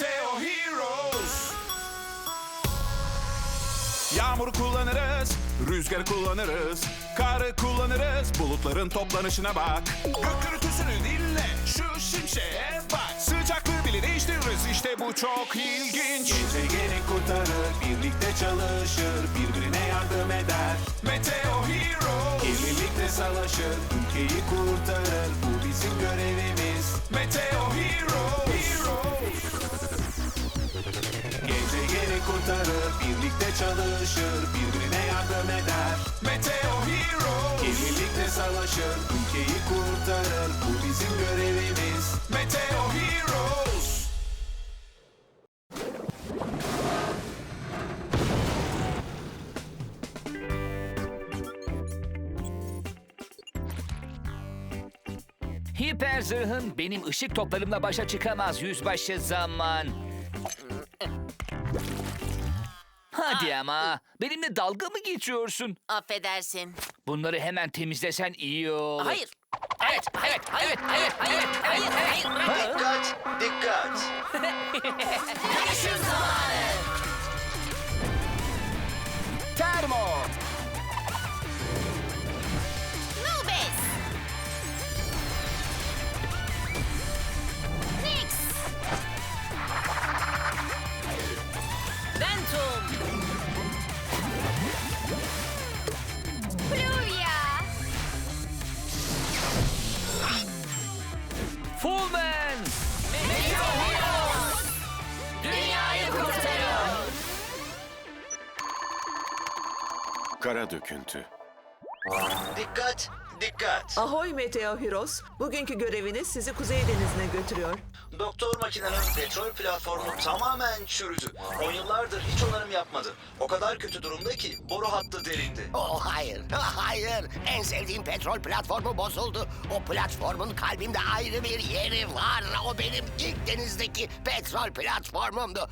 Meteo Heroes. Yağmuru kullanırız, rüzgarı kullanırız, karı kullanırız, bulutların toplanışına bak. Gök gürültüsünü dinle, şu şimşeğe bak. Sıcaklığı bile değiştiririz, işte bu çok ilginç. Gezegeni kurtarır, birlikte çalışır, birbirine yardım eder. Meteo Heroes. Birlikte savaşır, ülkeyi kurtarır, bu bizim Savaşır, ülkeyi kurtarır, bu bizim görevimiz. Meteo Heroes. Hiper zırhın benim ışık toplarımla başa çıkamaz yüzbaşı zaman. Hadi ama benimle dalga mı geçiyorsun? Affedersin. Bunları hemen temizlesen iyi olur. Hayır. Evet, evet, evet, evet, hayır, evet, hayır, evet, hayır, evet. Dikkat, dikkat. Dönüşüm zamanı. Termo. Nubes. Nix. Ventum. Kara döküntü. Dikkat, dikkat. Ahoy Meteo Heroes, bugünkü göreviniz sizi Kuzey Denizi'ne götürüyor. Doktor makinenin petrol platformu tamamen çürüdü. On yıllardır hiç onarım yapmadı. O kadar kötü durumda ki boru hattı delindi. Oh hayır, hayır. En sevdiğim petrol platformu bozuldu. O platformun kalbimde ayrı bir yeri var. O benim ilk denizdeki petrol platformumdu.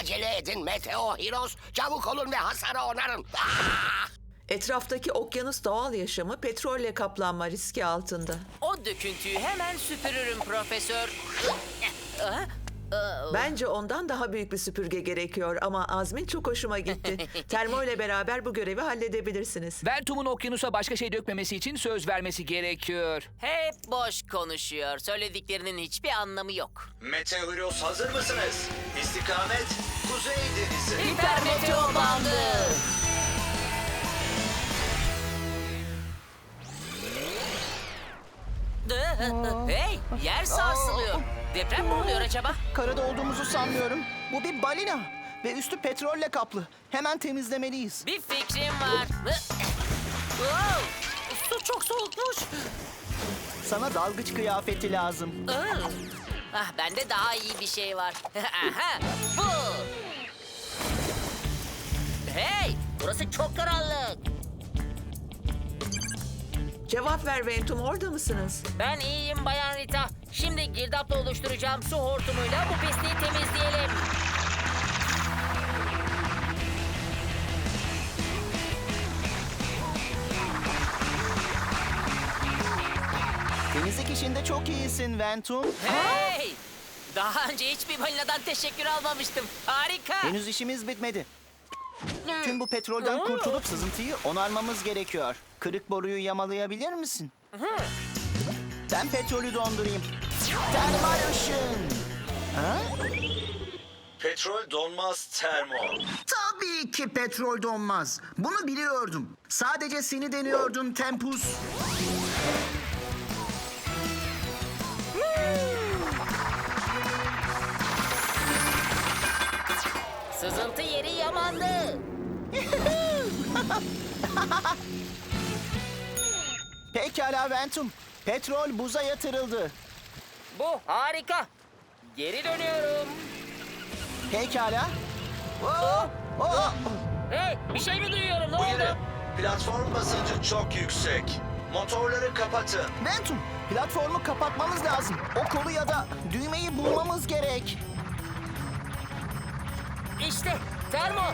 Acele edin Meteo Heroes. Çabuk olun ve hasarı onarın. Ah! Etraftaki okyanus doğal yaşamı petrolle kaplanma riski altında. O döküntüyü hemen süpürürüm profesör. Bence ondan daha büyük bir süpürge gerekiyor ama Azmin çok hoşuma gitti. Termo ile beraber bu görevi halledebilirsiniz. Ventum'un okyanusa başka şey dökmemesi için söz vermesi gerekiyor. Hep boş konuşuyor. Söylediklerinin hiçbir anlamı yok. Meteoros hazır mısınız? İstikamet Kuzey Denizi. Hiper meteo bandı. Hey, yer sarsılıyor. Deprem mi oluyor acaba? Karada olduğumuzu sanmıyorum. Bu bir balina ve üstü petrolle kaplı. Hemen temizlemeliyiz. Bir fikrim var. Wow, su çok soğukmuş. Sana dalgıç kıyafeti lazım. Iı. Ah, bende daha iyi bir şey var. Aha, bu. Hey, burası çok karanlık. Cevap ver Ventum orada mısınız? Ben iyiyim Bayan Rita. Şimdi girdapla oluşturacağım su hortumuyla bu pisliği temizleyelim. Temizlik işinde çok iyisin Ventum. Hey! Daha önce hiçbir balinadan teşekkür almamıştım. Harika. Henüz işimiz bitmedi. Tüm bu petrolden kurtulup sızıntıyı onarmamız gerekiyor. Kırık boruyu yamalayabilir misin? Ben petrolü dondurayım. Termal ışın. Ha? Petrol donmaz termo. Tabii ki petrol donmaz. Bunu biliyordum. Sadece seni deniyordum Tempus. Sızıntı yeri yamandı. Pekala Ventum. Petrol buza yatırıldı. Bu harika. Geri dönüyorum. Pekala. Oh, oh. Hey, bir şey mi duyuyorum? Ne Bu yere oldu? platform basıncı çok yüksek. Motorları kapatın. Ventum, platformu kapatmamız lazım. O kolu ya da düğmeyi bulmamız gerek. İşte termo.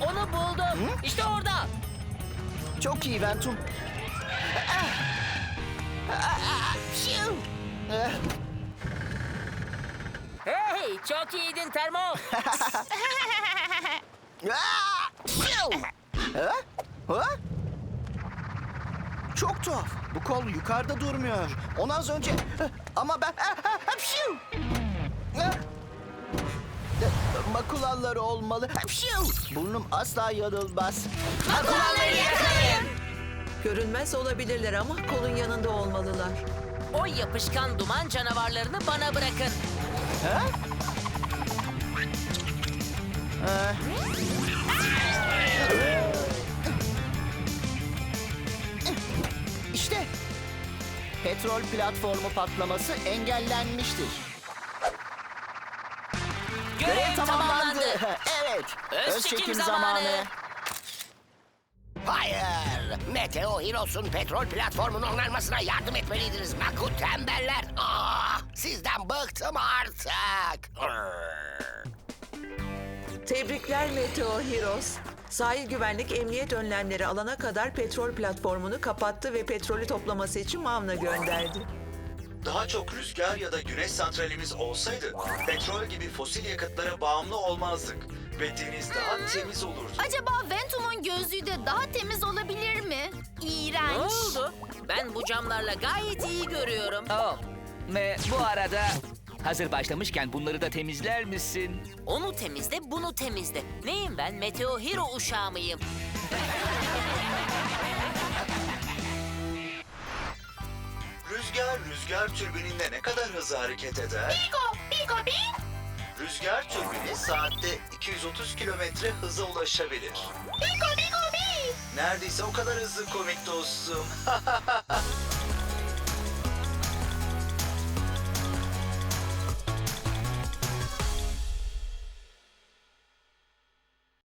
Onu buldum. İşte orada. Çok iyi Ventum. Hey, çok iyiydin Termo. Ha? Çok tuhaf. Bu kol yukarıda durmuyor. Onu az önce... Ama ben... Hapşiu! Ha? Makulalları olmalı. Burnum asla yanılmaz. Makulanları yakalayın. Görünmez olabilirler ama kolun yanında olmalılar. O yapışkan duman canavarlarını bana bırakın. Ha? Ee, İşte petrol platformu patlaması engellenmiştir. Görev tamamlandı. evet. Öz çekim zamanı. Hayır. Meteo Heroes'un petrol platformunun onarmasına yardım etmeliydiniz. Makul tembeller. Ah, sizden bıktım artık. Tebrikler Meteo Heroes. Sahil güvenlik emniyet önlemleri alana kadar petrol platformunu kapattı ve petrolü toplaması için Mavna gönderdi. Daha çok rüzgar ya da güneş santralimiz olsaydı petrol gibi fosil yakıtlara bağımlı olmazdık ve deniz daha temiz olurdu. Acaba Ventum'un gözlüğü de daha temiz olabilir mi? Ne İğrenç. oldu? Ben bu camlarla gayet iyi görüyorum. Oh. Ve bu arada hazır başlamışken bunları da temizler misin? Onu temizle, bunu temizle. Neyim ben? Meteo Hero uşağı mıyım? Rüzgar rüzgar türbininde ne kadar hızlı hareket eder? Bigo, bigo, bi. Rüzgar türbini saatte 230 kilometre hıza ulaşabilir. Bigo, bigo, bi. Neredeyse o kadar hızlı komik dostum.